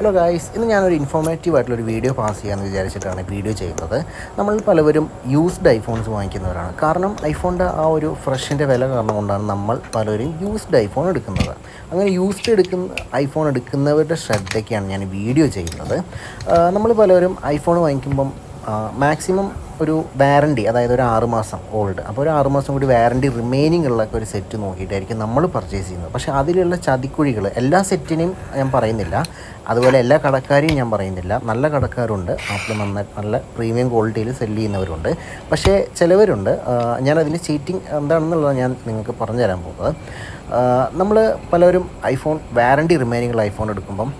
Hello guys ഇന്ന് ഞാനൊരു informative ആയിട്ടുള്ളൊരു വീഡിയോ പാസ് ചെയ്യാമെന്ന് വിചാരിച്ചിട്ടാണ് വീഡിയോ ചെയ്യുന്നത്. നമ്മൾ പലവരും യൂസ്ഡ് ഐഫോൺസ് വാങ്ങിക്കുന്നവരാണ്. കാരണം ഐഫോണിന്റെ ആ ഒരു ഫ്രഷിന്റെ വില കാരണം കൊണ്ടാണ് നമ്മൾ പലരും യൂസ്ഡ് ഐഫോൺ എടുക്കുന്നത്. അങ്ങനെ യൂസ്ഡ് എടുക്കുന്ന ഐഫോൺ എടുക്കുന്നവരുടെ ശ്രദ്ധയ്ക്കാണ് ഞാൻ വീഡിയോ ചെയ്യുന്നത്. നമ്മൾ പലവരും ഐഫോൺ വാങ്ങിക്കുമ്പം മാക്സിമം ഒരു വാറണ്ടി അതായത് ഒരു ആറ് മാസം ഓൾഡ് അപ്പോൾ ഒരു ആറ് മാസം കൂടി വാറണ്ടി റിമൈനിങ് ഉള്ള ഒരു സെറ്റ് നോക്കിയിട്ടായിരിക്കും നമ്മൾ പർച്ചേസ് ചെയ്യുന്നത്. പക്ഷേ അതിലുള്ള ചതിക്കുഴികൾ എല്ലാ സെറ്റിനെയും ഞാൻ പറയുന്നില്ല. അതുപോലെ എല്ലാ കടക്കാരെയും ഞാൻ പറയുന്നില്ല. നല്ല കടക്കാരുണ്ട്. ആപ്പിൾ നന്നായി നല്ല പ്രീമിയം ക്വാളിറ്റിയിൽ സെൽ ചെയ്യുന്നവരുണ്ട്. പക്ഷേ ചിലവരുണ്ട്. അതിന്റെ ചീറ്റിംഗ് എന്താണെന്നുള്ളത് ഞാൻ നിങ്ങൾക്ക് പറഞ്ഞു തരാൻ പോകുന്നത് നമ്മൾ പലരും ഐഫോൺ വാറണ്ടി റിമൈനിങ് ഉള്ള ഐഫോൺ എടുക്കുമ്പം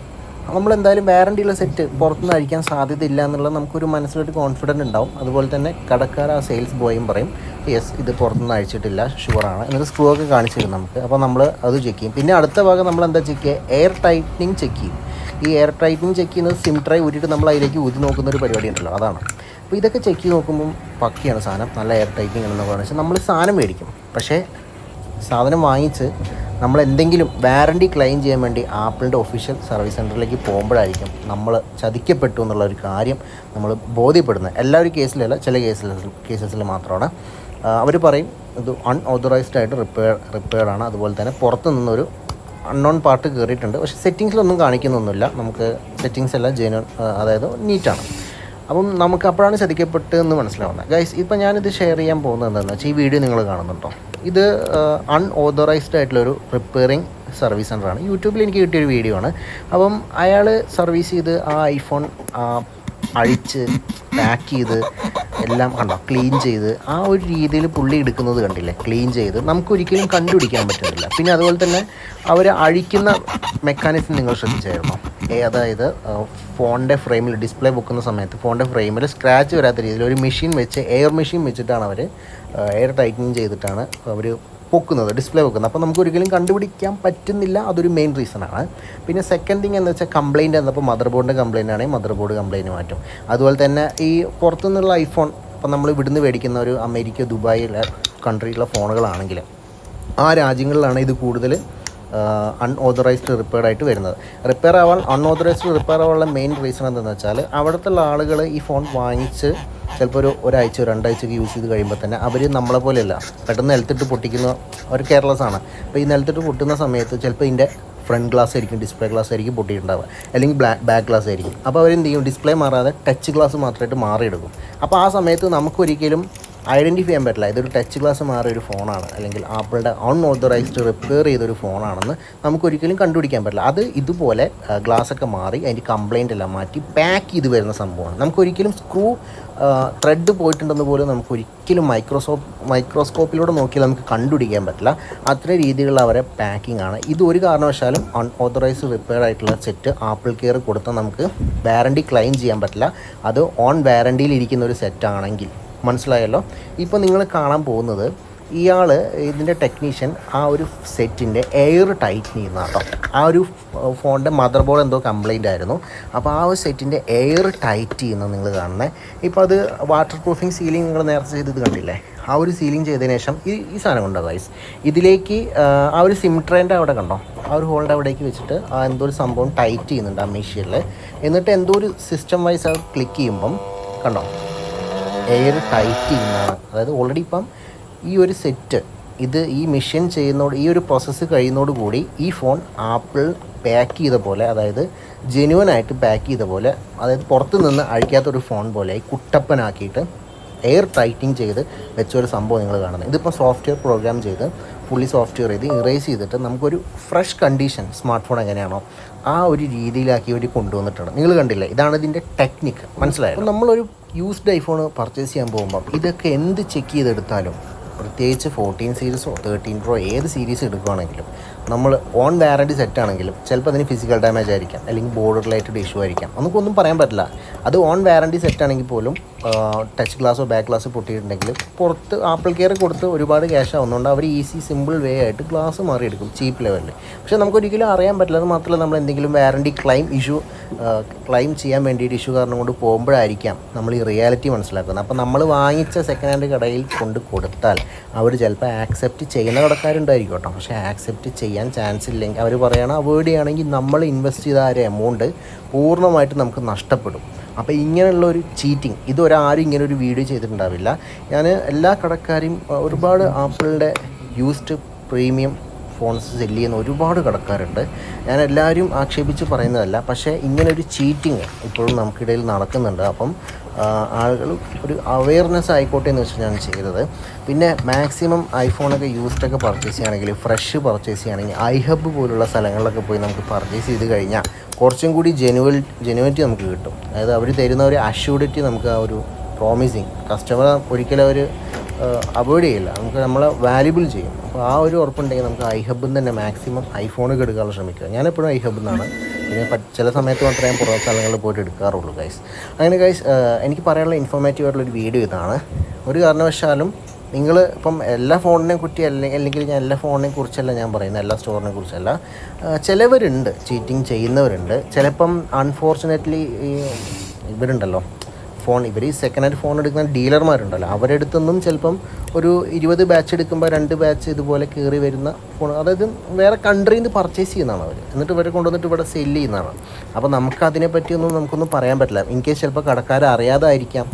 നമ്മളെന്തായാലും വാറണ്ടിയുള്ള സെറ്റ് പുറത്തുനിന്ന് അഴിക്കാൻ സാധ്യതയില്ല എന്നുള്ളത് നമുക്കൊരു മനസ്സിലൊരു കോൺഫിഡന്റ് ഉണ്ടാവും. അതുപോലെ തന്നെ കടക്കാർ ആ സെയിൽസ് ബോയും പറയും യെസ് ഇത് പുറത്തുനിന്ന് അഴിച്ചിട്ടില്ല ഷുവറാണ് എന്നിട്ട് സ്ക്രൂ ഒക്കെ കാണിച്ചു തരും നമുക്ക്. അപ്പോൾ നമ്മൾ അത് ചെക്ക് ചെയ്യും. പിന്നെ അടുത്ത ഭാഗം നമ്മൾ എന്താ ചെക്ക് ചെയ്യുക? എയർ ടൈറ്റനിങ് ചെക്ക് ചെയ്യും. ഈ എയർ ടൈറ്റനിങ് ചെക്ക് ചെയ്യുന്നത് സിം ട്രൈ ഊരിയിട്ട് നമ്മൾ അതിലേക്ക് ഊതി നോക്കുന്ന ഒരു പരിപാടി ഉണ്ടല്ലോ അതാണ്. അപ്പോൾ ഇതൊക്കെ ചെക്ക് ചെയ്ത് നോക്കുമ്പം പക്കിയാണ് സാധനം നല്ല എയർ ടൈറ്റിങ് ആണെന്നൊക്കെ വെച്ചാൽ നമ്മൾ സാധനം മേടിക്കും. പക്ഷേ സാധനം വാങ്ങിച്ച് നമ്മൾ എന്തെങ്കിലും വാറണ്ടി ക്ലെയിം ചെയ്യാൻ വേണ്ടി ആപ്പിളിന്റെ ഒഫീഷ്യൽ സർവീസ് സെന്ററിലേക്ക് പോകുമ്പോഴായിരിക്കും നമ്മൾ ചതിക്കപ്പെട്ടു എന്നുള്ള ഒരു കാര്യം നമ്മൾ ബോധ്യപ്പെടുന്നത്. എല്ലാ ഒരു കേസിലല്ല ചില കേസിൽ കേസസിൽ മാത്രമാണ്. അവർ പറയും ഇത് അൺഓതറൈസ്ഡ് ആയിട്ട് റിപ്പയർ റിപ്പയർഡാണ് അതുപോലെ തന്നെ പുറത്ത് നിന്നൊരു അൺനോൺ പാർട്ട് കയറിയിട്ടുണ്ട് പക്ഷേ സെറ്റിങ്സിലൊന്നും കാണിക്കുന്നൊന്നുമില്ല. നമുക്ക് സെറ്റിങ്സ് എല്ലാം ജെനുവൻ അതായത് നീറ്റാണ് അപ്പം നമുക്ക് അപ്പോഴാണ് ചതിക്കപ്പെട്ട് എന്ന് മനസ്സിലാവുന്നത്. ഗൈസ് ഇപ്പം ഞാനിത് ഷെയർ ചെയ്യാൻ പോകുന്നത് എന്താണെന്ന് വെച്ചാൽ ഈ വീഡിയോ നിങ്ങൾ കാണുന്നുണ്ടോ? ഇത് അൺഓതറൈസ്ഡ് ആയിട്ടുള്ളൊരു റിപ്പയറിംഗ് സർവീസ് സെന്ററാണ് യൂട്യൂബിൽ എനിക്ക് കിട്ടിയൊരു വീഡിയോ ആണ്. അപ്പം അയാൾ സർവീസ് ചെയ്ത് ആ ഐഫോൺ അഴിച്ച് പാക്ക് ചെയ്ത് എല്ലാം കണ്ടോ? ക്ലീൻ ചെയ്ത് ആ ഒരു രീതിയിൽ പുള്ളി എടുക്കുന്നത് കണ്ടില്ലേ? ക്ലീൻ ചെയ്ത്. നമുക്കൊരിക്കലും കണ്ടുപിടിക്കാൻ പറ്റുന്നില്ല. പിന്നെ അതുപോലെ തന്നെ അവർ അഴിക്കുന്ന മെക്കാനിസം നിങ്ങൾ ശ്രദ്ധിച്ചായിരുന്നോ? അതായത് ഫോണിന്റെ ഫ്രെയിമിൽ ഡിസ്പ്ലേ പൊക്കുന്ന സമയത്ത് ഫോണിന്റെ ഫ്രെയിമിൽ സ്ക്രാച്ച് വരാത്ത രീതിയിൽ ഒരു മെഷീൻ വെച്ച് എയർ മെഷീൻ വെച്ചിട്ടാണ് അവർ എയർ ടൈറ്റനിങ് ചെയ്തിട്ടാണ് അവർ പൊക്കുന്നത് ഡിസ്പ്ലേ പൊക്കുന്നത്. അപ്പോൾ നമുക്ക് ഒരിക്കലും കണ്ടുപിടിക്കാൻ പറ്റുന്നില്ല അതൊരു മെയിൻ റീസണാണ്. പിന്നെ സെക്കൻഡ് തിങ് എന്ന് വെച്ചാൽ കംപ്ലയിന്റ് എന്നപ്പോൾ മദർ ബോർഡിന്റെ കംപ്ലയിന്റ് ആണെങ്കിൽ മദർ ബോർഡ് കംപ്ലയിന്റ് മാറ്റും. അതുപോലെ തന്നെ ഈ പുറത്തുനിന്നുള്ള ഐഫോൺ ഇപ്പം നമ്മൾ ഇവിടുന്ന് മേടിക്കുന്ന ഒരു അമേരിക്ക ദുബായിലെ കൺട്രിയിലുള്ള ഫോണുകളാണെങ്കിൽ ആ രാജ്യങ്ങളിലാണ് ഇത് കൂടുതൽ അൺഓതറൈസ്ഡ് റിപ്പയർ ആയിട്ട് വരുന്നത്. റിപ്പയർ ആവാൻ അൺഓതറൈസ്ഡ് റിപ്പയർ ആവാനുള്ള മെയിൻ റീസൺ എന്താണെന്ന് വെച്ചാൽ അവിടുത്തെ ആളുകൾ ഈ ഫോൺ വാങ്ങിച്ച് ചിലപ്പോൾ ഒരു ഒരാഴ്ച രണ്ടാഴ്ചയൊക്കെ യൂസ് ചെയ്ത് കഴിയുമ്പോൾ തന്നെ അവർ നമ്മളെ പോലെയല്ല. പെട്ടെന്ന് നിലത്തിട്ട് പൊട്ടിക്കുന്ന ഒരു കെയർലെസ് ആണ്. അപ്പോൾ ഈ നിലത്തിട്ട് പൊട്ടുന്ന സമയത്ത് ചിലപ്പോൾ ഇതിന്റെ ഫ്രണ്ട് ഗ്ലാസ് ആയിരിക്കും ഡിസ്പ്ലേ ഗ്ലാസ് ആയിരിക്കും പൊട്ടിയിട്ടുണ്ടാവുക. അല്ലെങ്കിൽ ബ്ലാക്ക് ബാക്ക് ഗ്ലാസ് ആയിരിക്കും. അപ്പോൾ അവരെന്ത് ചെയ്യും? ഡിസ്പ്ലേ മാറാതെ ടച്ച് ഗ്ലാസ് മാത്രമായിട്ട് മാറിയെടുക്കും. അപ്പോൾ ആ സമയത്ത് നമുക്കൊരിക്കലും ഐഡന്റിഫൈ ചെയ്യാൻ പറ്റില്ല. ഇതൊരു ടച്ച് ഗ്ലാസ് മാറിയ ഒരു ഫോണാണ് അല്ലെങ്കിൽ ആപ്പിളുടെ അൺഓതറൈസ്ഡ് റിപ്പയർ ചെയ്തൊരു ഫോണാണെന്ന് നമുക്കൊരിക്കലും കണ്ടുപിടിക്കാൻ പറ്റില്ല. അത് ഇതുപോലെ ഗ്ലാസ്സൊക്കെ മാറി അതിന്റെ കംപ്ലൈന്റ് എല്ലാം മാറ്റി പാക്ക് ചെയ്ത് വരുന്ന സംഭവമാണ്. നമുക്കൊരിക്കലും സ്ക്രൂ ത്രെഡ് പോയിട്ടുണ്ടെന്ന് പോലും നമുക്ക് ഒരിക്കലും മൈക്രോസോപ്പ് മൈക്രോസ്കോപ്പിലൂടെ നോക്കിയാൽ നമുക്ക് കണ്ടുപിടിക്കാൻ പറ്റില്ല. അത്ര രീതിയിലുള്ള അവരെ പാക്കിംഗ് ആണ്. ഇത് ഒരു കാരണവശാലും അൺഓതറൈസ്ഡ് റിപ്പയർ ആയിട്ടുള്ള സെറ്റ് ആപ്പിൾ കെയർ കൊടുത്താൽ നമുക്ക് വാറണ്ടി ക്ലെയിം ചെയ്യാൻ പറ്റില്ല. അത് ഓൺ വാറണ്ടിയിൽ ഇരിക്കുന്ന ഒരു സെറ്റ് ആണെങ്കിൽ. മനസ്സിലായല്ലോ? ഇപ്പോൾ നിങ്ങൾ കാണാൻ പോകുന്നത് ഇയാൾ ഇതിന്റെ ടെക്നീഷ്യൻ ആ ഒരു സെറ്റിന്റെ എയർ ടൈറ്റ് ചെയ്യുന്ന കേട്ടോ ആ ഒരു ഫോണിന്റെ മദർ ബോർഡ് എന്തോ കംപ്ലൈന്റ് ആയിരുന്നു. അപ്പോൾ ആ ഒരു സെറ്റിന്റെ എയർ ടൈറ്റ് ചെയ്യുന്നത് നിങ്ങൾ കാണുന്നത് ഇപ്പോൾ അത് വാട്ടർ പ്രൂഫിങ് സീലിംഗ് നിങ്ങൾ നേരത്തെ ചെയ്തത് കണ്ടില്ലേ? ആ ഒരു സീലിംഗ് ചെയ്തതിന് ശേഷം ഈ ഈ സാധനം കൊണ്ടോ ഗൈസ് ഇതിലേക്ക് ആ, ഒരു സിം ട്രെയിന്റെ അവിടെ കണ്ടോ? ആ ഒരു ഹോളിന്റെ അവിടേക്ക് വെച്ചിട്ട് ആ എന്തോ ഒരു സംഭവം ടൈറ്റ് ചെയ്യുന്നുണ്ട് ആ മെഷീനിൽ എന്നിട്ട് എന്തോ ഒരു സിസ്റ്റം വൈസ് അത് ക്ലിക്ക് ചെയ്യുമ്പം കണ്ടോ? എയർ ടൈറ്റ് ചെയ്യുന്നതാണ് അതായത് ഓൾറെഡി ഇപ്പം ഈ ഒരു സെറ്റ് ഇത് ഈ മെഷീൻ ചെയ്യുന്നതോട് ഈ ഒരു പ്രോസസ്സ് കഴിയുന്നതോട് കൂടി ഈ ഫോൺ ആപ്പിൾ പാക്ക് ചെയ്ത പോലെ അതായത് ജെനുവൻ ആയിട്ട് പാക്ക് ചെയ്ത പോലെ അതായത് പുറത്ത് നിന്ന് അഴിക്കാത്തൊരു ഫോൺ പോലെ കുട്ടപ്പനാക്കിയിട്ട് എയർ ടൈറ്റിങ് ചെയ്ത് വെച്ച ഒരു സംഭവം നിങ്ങൾ കാണുന്നത്. ഇതിപ്പോൾ സോഫ്റ്റ്വെയർ പ്രോഗ്രാം ചെയ്ത് ഫുള്ളി സോഫ്റ്റ്വെയർ ചെയ്ത് ഇറേസ് ചെയ്തിട്ട് നമുക്കൊരു ഫ്രഷ് കണ്ടീഷൻ സ്മാർട്ട് ഫോൺ എങ്ങനെയാണോ ആ ഒരു രീതിയിലാക്കി അവർ കൊണ്ടുവന്നിട്ടുണ്ട് നിങ്ങൾ കണ്ടില്ലേ? ഇതാണ് ഇതിന്റെ ടെക്നിക്ക് മനസ്സിലായോ? അപ്പോൾ നമ്മളൊരു യൂസ്ഡ് ഐഫോൺ പർച്ചേസ് ചെയ്യാൻ പോകുമ്പോൾ ഇതൊക്കെ എന്ത് ചെക്ക് ചെയ്തെടുത്താലും പ്രത്യേകിച്ച് ഫോർട്ടീൻ സീരീസോ തേർട്ടീൻ പ്രോ ഏത് സീരീസ് എടുക്കുകയാണെങ്കിലും നമ്മൾ ഓൺ വാറണ്ടി സെറ്റ് ആണെങ്കിലും ചിലപ്പോൾ അതിന് ഫിസിക്കൽ ഡാമേജ് ആയിരിക്കാം അല്ലെങ്കിൽ ബോർഡർ റിലേറ്റഡ് ഇഷ്യൂ ആയിരിക്കാം. നമുക്കൊന്നും പറയാൻ പറ്റില്ല. അത് ഓൺ വാറണ്ടി സെറ്റ് ആണെങ്കിൽ പോലും ടച്ച് ഗ്ലാസ്സോ ബാക്ക് ഗ്ലാസ് പൊട്ടിയിട്ടുണ്ടെങ്കിൽ പുറത്ത് ആപ്പിൾ കെയർ കൊടുത്ത് ഒരുപാട് ക്യാഷ് ആവുന്നതുകൊണ്ട് അവർ ഈസി സിമ്പിൾ വേ ആയിട്ട് ഗ്ലാസ് മാറിയെടുക്കും ചീപ്പ് ലെവലിൽ പക്ഷേ നമുക്കൊരിക്കലും അറിയാൻ പറ്റില്ല. അത് മാത്രമല്ല നമ്മൾ എന്തെങ്കിലും വാറണ്ടി ക്ലെയിം ഇഷ്യൂ ക്ലെയിം ചെയ്യാൻ വേണ്ടിയിട്ട് ഇഷ്യൂ കാരണം കൊണ്ട് പോകുമ്പോഴായിരിക്കാം നമ്മൾ ഈ റിയാലിറ്റി മനസ്സിലാക്കുന്നത്. അപ്പോൾ നമ്മൾ വാങ്ങിച്ച സെക്കൻഡ് ഹാൻഡ് കടയിൽ കൊണ്ട് കൊടുത്താൽ അവർ ചിലപ്പോൾ ആക്സെപ്റ്റ് ചെയ്യുന്ന കടക്കാരുണ്ടായിരിക്കും കേട്ടോ. പക്ഷേ ആക്സെപ്റ്റ് ചെയ്യാൻ ചാൻസ് ഇല്ലെങ്കിൽ അവർ പറയണം അവോയ്ഡ് ചെയ്യുകയാണെങ്കിൽ നമ്മൾ ഇൻവെസ്റ്റ് ചെയ്ത ആ ഒരു എമൗണ്ട് പൂർണമായിട്ട് നമുക്ക് നഷ്ടപ്പെടും. അപ്പോൾ ഇങ്ങനെയുള്ള ഒരു ചീറ്റിംഗ് ഇതൊരാരും ഇങ്ങനെ ഒരു വീഡിയോ ചെയ്തിട്ടുണ്ടാവില്ല. ഞാൻ എല്ലാ കടക്കാരെയും ഒരുപാട് ആപ്പിളിന്റെ യൂസ്ഡ് പ്രീമിയം ഫോൺസ് സെല്ല് ചെയ്യുന്ന ഒരുപാട് കടക്കാരുണ്ട്. ഞാൻ എല്ലാവരും ആക്ഷേപിച്ച് പറയുന്നതല്ല പക്ഷേ ഇങ്ങനൊരു ചീറ്റിങ് ഇപ്പോഴും നമുക്കിടയിൽ നടക്കുന്നുണ്ട്. അപ്പം ആളുകൾ ഒരു അവയർനെസ് ആയിക്കോട്ടെ എന്ന് വെച്ചാൽ ഞാൻ ചെയ്തത്. പിന്നെ മാക്സിമം ഐഫോണൊക്കെ യൂസ്ഡൊക്കെ പർച്ചേസ് ചെയ്യുകയാണെങ്കിൽ ഫ്രഷ് പർച്ചേസ് ചെയ്യുകയാണെങ്കിൽ ഐഹബ് പോലുള്ള സ്ഥലങ്ങളിലൊക്കെ പോയി നമുക്ക് പർച്ചേസ് ചെയ്ത് കഴിഞ്ഞാൽ കുറച്ചും കൂടി ജെനുവൽ ജെനുവിറ്റി നമുക്ക് കിട്ടും. അതായത് അവർ തരുന്ന ഒരു അഷ്യൂഡിറ്റി നമുക്ക് ആ ഒരു പ്രോമിസിങ് കസ്റ്റമർ ഒരിക്കലും അവർ അവോയ്ഡ് ചെയ്യില്ല. നമുക്ക് നമ്മളെ വാല്യുബിൾ ചെയ്യും. അപ്പോൾ ആ ഒരു ഉറപ്പുണ്ടെങ്കിൽ നമുക്ക് ഐ തന്നെ മാക്സിമം ഐഫോണൊക്കെ എടുക്കാനുള്ള ശ്രമിക്കുക. ഞാനെപ്പോഴും ഐ ഹബ്ബിൽ നിന്നാണ് പിന്നെ ചില സമയത്ത് മാത്രമേ പുറം സ്ഥലങ്ങളിൽ പോയിട്ട് എടുക്കാറുള്ളൂ ഗൈസ് അങ്ങനെ ഗൈസ് എനിക്ക് പറയാനുള്ള ഇൻഫോർമേറ്റീവ് ആയിട്ടുള്ളൊരു വീഡിയോ ഇതാണ്. ഒരു കാരണവശാലും നിങ്ങൾ ഇപ്പം എല്ലാ ഫോണിനെ കുറ്റി അല്ലെങ്കിൽ അല്ലെങ്കിൽ ഞാൻ എല്ലാ ഫോണിനെ കുറിച്ചല്ല ഞാൻ പറയുന്നത് എല്ലാ സ്റ്റോറിനെ കുറിച്ചല്ല. ചിലവരുണ്ട് ചീറ്റിംഗ് ചെയ്യുന്നവരുണ്ട്. ചിലപ്പം അൺഫോർച്ചുനേറ്റ്ലി ഈ ഇവരുണ്ടല്ലോ. ഫോൺ ഇവർ ഈ സെക്കൻഡ് ഹാൻഡ് ഫോൺ എടുക്കുന്ന ഡീലർമാരുണ്ടല്ലോ. അവരെടുത്തൊന്നും ചിലപ്പം ഒരു ഇരുപത് ബാച്ച് എടുക്കുമ്പോൾ രണ്ട് ബാച്ച് ഇതുപോലെ കയറി വരുന്ന ഫോൺ അതായത് വേറെ കൺട്രിയിൽ നിന്ന് പർച്ചേസ് ചെയ്യുന്നതാണ് അവർ എന്നിട്ട് ഇവരെ കൊണ്ടുവന്നിട്ട് ഇവിടെ സെല്ല് ചെയ്യുന്നതാണ്. അപ്പോൾ നമുക്ക് അതിനെപ്പറ്റിയൊന്നും നമുക്കൊന്നും പറയാൻ പറ്റില്ല. ഇൻ കേസ് ചിലപ്പോൾ കടക്കാരെ അറിയാതായിരിക്കാം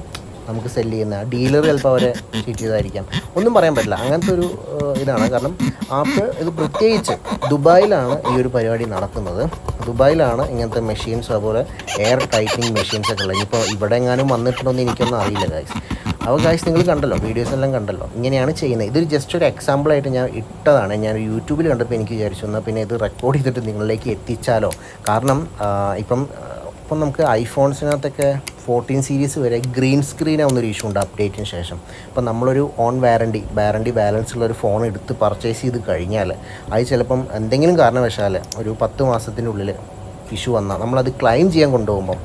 നമുക്ക് സെല്ല് ചെയ്യുന്ന. ഡീലർ ചിലപ്പോൾ അവരെ ചീറ്റ് ചെയ്തായിരിക്കാം. ഒന്നും പറയാൻ പറ്റില്ല. അങ്ങനത്തെ ഒരു ഇതാണ്. കാരണം ആപ്പ് ഇത് പ്രത്യേകിച്ച് ദുബായിലാണ് ഈ ഒരു പരിപാടി നടക്കുന്നത്. ദുബായിലാണ് ഇങ്ങനത്തെ മെഷീൻസ് അതുപോലെ എയർ ടൈറ്റിങ് മെഷീൻസ് ഒക്കെ ഉള്ളത്. ഇപ്പോൾ ഇവിടെ എങ്ങാനും വന്നിട്ടുണ്ടോയെന്ന് എനിക്കൊന്നും അറിയില്ല ഗായ്സ് അപ്പോൾ ഗായ്സ് നിങ്ങൾ കണ്ടല്ലോ വീഡിയോസ് എല്ലാം കണ്ടല്ലോ. ഇങ്ങനെയാണ് ചെയ്യുന്നത്. ഇതൊരു ജസ്റ്റ് ഒരു എക്സാമ്പിളായിട്ട് ഞാൻ ഇട്ടതാണ്. ഞാൻ യൂട്യൂബിൽ കണ്ടപ്പോൾ എനിക്ക് വിചാരിച്ചു എന്നാൽ പിന്നെ ഇത് റെക്കോർഡ് ചെയ്തിട്ട് നിങ്ങളിലേക്ക് എത്തിച്ചാലോ? കാരണം ഇപ്പം ഇപ്പം നമുക്ക് ഐഫോൺസിനകത്തൊക്കെ ഫോർട്ടീൻ സീരീസ് വരെ ഗ്രീൻ സ്ക്രീൻ ആവുന്നൊരു ഇഷ്യൂ ഉണ്ട് അപ്ഡേറ്റിന് ശേഷം. അപ്പോൾ നമ്മളൊരു ഓൺ വാറണ്ടി വാറണ്ടി ബാലൻസ് ഉള്ള ഒരു ഫോൺ എടുത്ത് പർച്ചേസ് ചെയ്ത് കഴിഞ്ഞാൽ അത് ചിലപ്പം എന്തെങ്കിലും കാരണവശാൽ ഒരു പത്ത് മാസത്തിനുള്ളിൽ ഇഷ്യൂ വന്നാൽ നമ്മളത് ക്ലെയിം ചെയ്യാൻ കൊണ്ടുപോകുമ്പോൾ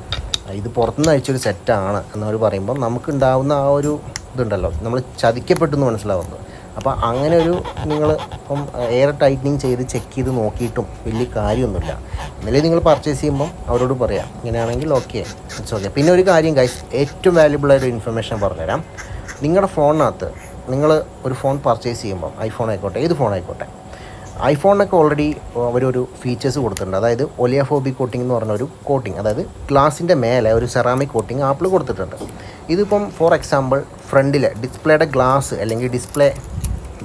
ഇത് പുറത്തുനിന്ന് അയച്ചൊരു സെറ്റാണ് എന്നവർ പറയുമ്പോൾ നമുക്കുണ്ടാവുന്ന ആ ഒരു ഇതുണ്ടല്ലോ നമ്മൾ ചതിക്കപ്പെട്ടു എന്ന് മനസ്സിലാവുന്നത്. അപ്പോൾ അങ്ങനെ ഒരു നിങ്ങൾ ഇപ്പം എയർ ടൈറ്റനിങ് ചെയ്ത് ചെക്ക് ചെയ്ത് നോക്കിയിട്ടും വലിയ കാര്യമൊന്നുമില്ല. എന്നാലും നിങ്ങൾ പർച്ചേസ് ചെയ്യുമ്പോൾ അവരോട് പറയാം ഇങ്ങനെയാണെങ്കിൽ ഓക്കെ ഇറ്റ്സ് ഓക്കെ പിന്നെ ഒരു കാര്യം ഗൈസ് ഏറ്റവും വാല്യുബിൾ ആയിട്ട് ഇൻഫർമേഷൻ പറഞ്ഞുതരാം. നിങ്ങളുടെ ഫോണിനകത്ത് നിങ്ങൾ ഒരു ഫോൺ പർച്ചേസ് ചെയ്യുമ്പോൾ ഐഫോൺ ആയിക്കോട്ടെ ഏത് ഫോൺ ആയിക്കോട്ടെ ഐഫോണിനൊക്കെ ഓൾറെഡി അവരൊരു ഫീച്ചേഴ്സ് കൊടുത്തിട്ടുണ്ട്. അതായത് ഒലിയാഫോബി കോട്ടിംഗ് എന്ന് പറഞ്ഞ ഒരു കോട്ടിംഗ് അതായത് ഗ്ലാസിന്റെ മേലെ ഒരു സെറാമിക് കോട്ടിംഗ് ആപ്പിൾ കൊടുത്തിട്ടുണ്ട്. ഇതിപ്പം ഫോർ എക്സാമ്പിൾ ഫ്രണ്ടിലെ ഡിസ്പ്ലേയുടെ ഗ്ലാസ് അല്ലെങ്കിൽ ഡിസ്പ്ലേ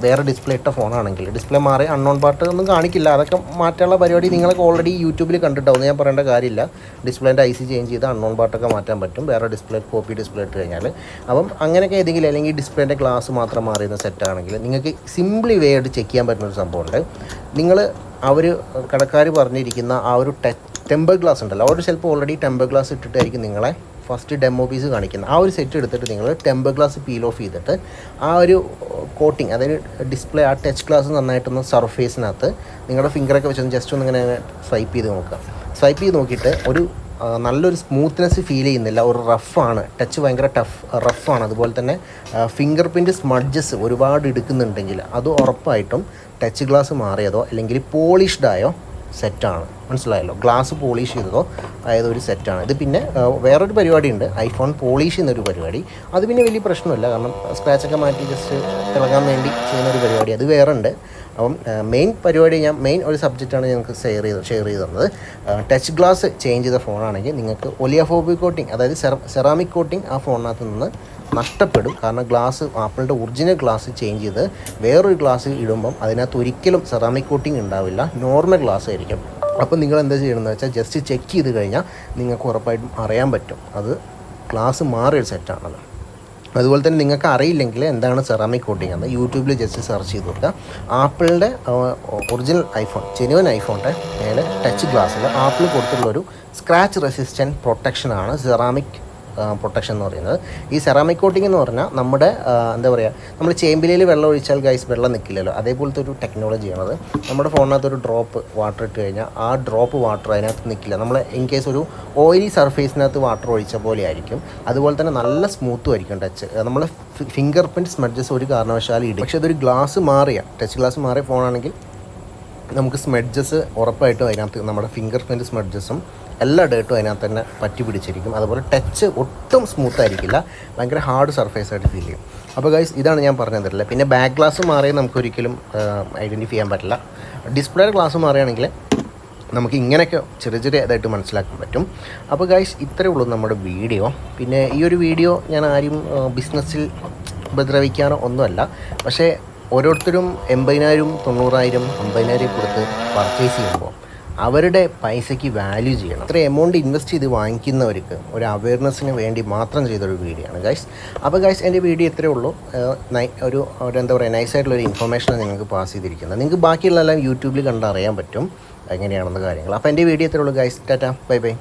വേറെ ഡിസ്പ്ലേ ഇട്ട ഫോണാണെങ്കിൽ ഡിസ്പ്ലേ മാറി അൺനോൺ പാർട്ട് ഒന്നും കാണിക്കില്ല. അതൊക്കെ മാറ്റാനുള്ള പരിപാടി നിങ്ങളൊക്കെ ഓൾറെഡി യൂട്യൂബിൽ കണ്ടിട്ടാവും ഞാൻ പറയേണ്ട കാര്യമില്ല. ഡിസ്പ്ലേന്റെ ഐ സി ചേഞ്ച് ചെയ്ത് അൺനോൺ പാർട്ടൊക്കെ മാറ്റാൻ പറ്റും. വേറെ ഡിസ്പ്ലേ കോപ്പി ഡിസ്പ്ലേ ഇട്ട് കഴിഞ്ഞാൽ. അപ്പം അങ്ങനെയൊക്കെ ഏതെങ്കിലും അല്ലെങ്കിൽ ഡിസ്പ്ലേന്റെ ഗ്ലാസ് മാത്രം മാറിയുന്ന സെറ്റാണെങ്കിൽ നിങ്ങൾക്ക് സിംപ്ലി വേ ആയിട്ട് ചെക്ക് ചെയ്യാൻ പറ്റുന്ന ഒരു സംഭവമുണ്ട് നിങ്ങൾ അവർ കടക്കാർ പറഞ്ഞിരിക്കുന്ന ആ ഒരു ടെ ടെമ്പർ ഗ്ലാസ് ഉണ്ടല്ലോ. അവർ ചിലപ്പോൾ ഓൾറെഡി ടെമ്പർ ഗ്ലാസ് ഇട്ടിട്ടായിരിക്കും നിങ്ങളെ ഫസ്റ്റ് ഡെമോ പീസ് കാണിക്കുന്നത് ആ ഒരു സെറ്റ് എടുത്തിട്ട് നിങ്ങൾ ടെമ്പർ ഗ്ലാസ് പീൽ ഓഫ് ചെയ്തിട്ട് ആ ഒരു കോട്ടിങ് അതായത് ഡിസ്പ്ലേ ആ ടച്ച് ഗ്ലാസ് നന്നായിട്ടൊന്ന് സർഫേസിനകത്ത് നിങ്ങളുടെ ഫിംഗറൊക്കെ വെച്ചൊന്ന് ജസ്റ്റ് ഒന്ന് ഇങ്ങനെ സ്വൈപ്പ് ചെയ്ത് നോക്കുക. സ്വൈപ്പ് ചെയ്ത് നോക്കിയിട്ട് ഒരു നല്ലൊരു സ്മൂത്ത്നെസ് ഫീൽ ചെയ്യുന്നില്ല. ഒരു റഫാണ് ടച്ച് ഭയങ്കര ടഫ് റഫാണ് അതുപോലെ തന്നെ ഫിംഗർ പ്രിന്റ് സ്മഡ്ജസ് ഒരുപാട് എടുക്കുന്നുണ്ടെങ്കിൽ അത് ഉറപ്പായിട്ടും ടച്ച് ഗ്ലാസ് മാറിയതോ അല്ലെങ്കിൽ പോളിഷ്ഡ് ആയോ സെറ്റാണ്. മനസ്സിലായല്ലോ? ഗ്ലാസ് പോളിഷ് ചെയ്തതോ? അതായത് ഒരു സെറ്റാണ്. ഇത് പിന്നെ വേറൊരു പരിപാടി ഉണ്ട് ഐഫോൺ പോളിഷ് ചെയ്യുന്നൊരു പരിപാടി. അത് പിന്നെ വലിയ പ്രശ്നമില്ല. കാരണം സ്ക്രാച്ചൊക്കെ മാറ്റി ജസ്റ്റ് തിളങ്ങാൻ വേണ്ടി ചെയ്യുന്ന ഒരു പരിപാടി. അത് വേറെ ഉണ്ട് അപ്പം മെയിൻ പരിപാടി ഞാൻ മെയിൻ ഒരു സബ്ജക്റ്റാണ് ഞങ്ങൾക്ക് ഷെയർ ചെയ്ത് ഷെയർ ചെയ്ത് തന്നത് ടച്ച് ഗ്ലാസ് ചേഞ്ച് ചെയ്ത ഫോണാണെങ്കിൽ നിങ്ങൾക്ക് ഒലിയാഫോബിക് കോട്ടിംഗ് അതായത് സെറാമിക് കോട്ടിംഗ് ആ ഫോണിനകത്ത് നിന്ന് നഷ്ടപ്പെടും. കാരണം ഗ്ലാസ് ആപ്പിളിന്റെ ഒറിജിനൽ ഗ്ലാസ് ചേഞ്ച് ചെയ്ത് വേറൊരു ഗ്ലാസ് ഇടുമ്പം അതിനകത്ത് ഒരിക്കലും സെറാമിക് കോട്ടിംഗ് ഉണ്ടാവില്ല. നോർമൽ ഗ്ലാസ് ആയിരിക്കും. അപ്പോൾ നിങ്ങൾ എന്താ ചെയ്യണമെന്ന് വെച്ചാൽ ജസ്റ്റ് ചെക്ക് ചെയ്ത് കഴിഞ്ഞാൽ നിങ്ങൾക്ക് ഉറപ്പായിട്ടും അറിയാൻ പറ്റും. അത് ഗ്ലാസ് മാറിയൊരു സെറ്റാണത് അതുപോലെ തന്നെ നിങ്ങൾക്ക് അറിയില്ലെങ്കിൽ എന്താണ് സെറാമിക് കോട്ടിംഗ് എന്ന് യൂട്യൂബിൽ ജസ്റ്റ് സെർച്ച് ചെയ്ത് നോക്കുക. ആപ്പിളിന്റെ ഒറിജിനൽ ഐഫോൺ ജെനുവൻ ഐഫോണിന്റെ മേലെ ടച്ച് ഗ്ലാസ്സിൽ ആപ്പിൾ കൊടുത്തിട്ടുള്ളൊരു സ്ക്രാച്ച് റെസിസ്റ്റന്റ് പ്രൊട്ടക്ഷനാണ് സെറാമിക് പ്രൊട്ടക്ഷൻ എന്ന് പറയുന്നത്. ഈ സെറാമിക് കോട്ടിംഗ് എന്ന് പറഞ്ഞാൽ നമ്മുടെ എന്താ പറയുക നമ്മൾ ചേമ്പിലയിൽ വെള്ളം ഒഴിച്ചാൽ ഗൈസ് വെള്ളം നിൽക്കില്ലല്ലോ അതേപോലത്തെ ഒരു ടെക്നോളജിയാണത് നമ്മുടെ ഫോണിനകത്ത് ഒരു ഡ്രോപ്പ് വാട്ടർ ഇട്ട് കഴിഞ്ഞാൽ ആ ഡ്രോപ്പ് വാട്ടർ അതിനകത്ത് നിൽക്കില്ല നമ്മൾ ഇൻ കേസ് ഒരു ഓയിലി സർഫേസിനകത്ത് വാട്ടർ ഒഴിച്ച പോലെ ആയിരിക്കും. അതുപോലെ തന്നെ നല്ല സ്മൂത്തും ആയിരിക്കും ടച്ച് നമ്മൾ ഫിംഗർ പ്രിന്റ് സ്മഡ്ജസ് ഒരു കാരണവശാലും ഇടും പക്ഷേ അതൊരു ഗ്ലാസ് മാറിയ. ടച്ച് ഗ്ലാസ് മാറിയ ഫോണാണെങ്കിൽ നമുക്ക് സ്മെഡ്ജസ് ഉറപ്പായിട്ടും അതിനകത്ത് നമ്മുടെ ഫിംഗർ പ്രിന്റ് സ്മെഡ്ജസും എല്ലാ ഡേട്ടും അതിനകത്ത് തന്നെ പറ്റി പിടിച്ചിരിക്കും. അതുപോലെ ടച്ച് ഒട്ടും സ്മൂത്ത് ആയിരിക്കില്ല. ഭയങ്കര ഹാർഡ് സർഫേസ് ആയിട്ട് ഫീൽ ചെയ്യും. അപ്പോൾ ഗൈസ് ഇതാണ് ഞാൻ പറഞ്ഞു തരില്ല പിന്നെ ബാക്ക് ഗ്ലാസ് മാറിയ നമുക്കൊരിക്കലും ഐഡന്റിഫൈ ചെയ്യാൻ പറ്റില്ല. ഡിസ്പ്ലേയുടെ ഗ്ലാസ് മാറുകയാണെങ്കിൽ നമുക്ക് ഇങ്ങനെയൊക്കെ ചെറിയ ചെറിയ ഇതായിട്ട് മനസ്സിലാക്കാൻ പറ്റും. അപ്പോൾ ഗൈസ് ഇത്രയേ ഉള്ളൂ നമ്മുടെ വീഡിയോ പിന്നെ ഈ ഒരു വീഡിയോ ഞാൻ ആരും ബിസിനസ്സിൽ ഉപദ്രവിക്കാനോ ഒന്നുമല്ല. പക്ഷേ ഓരോരുത്തരും എൺപതിനായിരം തൊണ്ണൂറായിരം അമ്പതിനായിരം കൊടുത്ത് പർച്ചേസ് ചെയ്യുമ്പോൾ അവരുടെ പൈസയ്ക്ക് വാല്യൂ ചെയ്യണം. അത്ര എമൗണ്ട് ഇൻവെസ്റ്റ് ചെയ്ത് വാങ്ങിക്കുന്നവർക്ക് ഒരു അവയർനെസ്സിന് വേണ്ടി മാത്രം ചെയ്തൊരു വീഡിയോ ആണ് ഗൈസ് അപ്പോൾ ഗൈസ് എന്റെ വീഡിയോ ഇത്രയേ ഉള്ളൂ. ഒരു ഒരു എന്താ പറയുക നൈസായിട്ടുള്ള ഒരു ഇൻഫർമേഷനാണ് നിങ്ങൾക്ക് പാസ് ചെയ്തിരിക്കുന്നത്. നിങ്ങൾക്ക് ബാക്കിയുള്ള എല്ലാം യൂട്യൂബിൽ കണ്ടറിയാൻ പറ്റും. എങ്ങനെയാണെന്ന കാര്യങ്ങൾ. അപ്പോൾ എന്റെ വീഡിയോ ഇത്രയേ ഉള്ളൂ ഗൈസ് ടാറ്റ. Bye bye.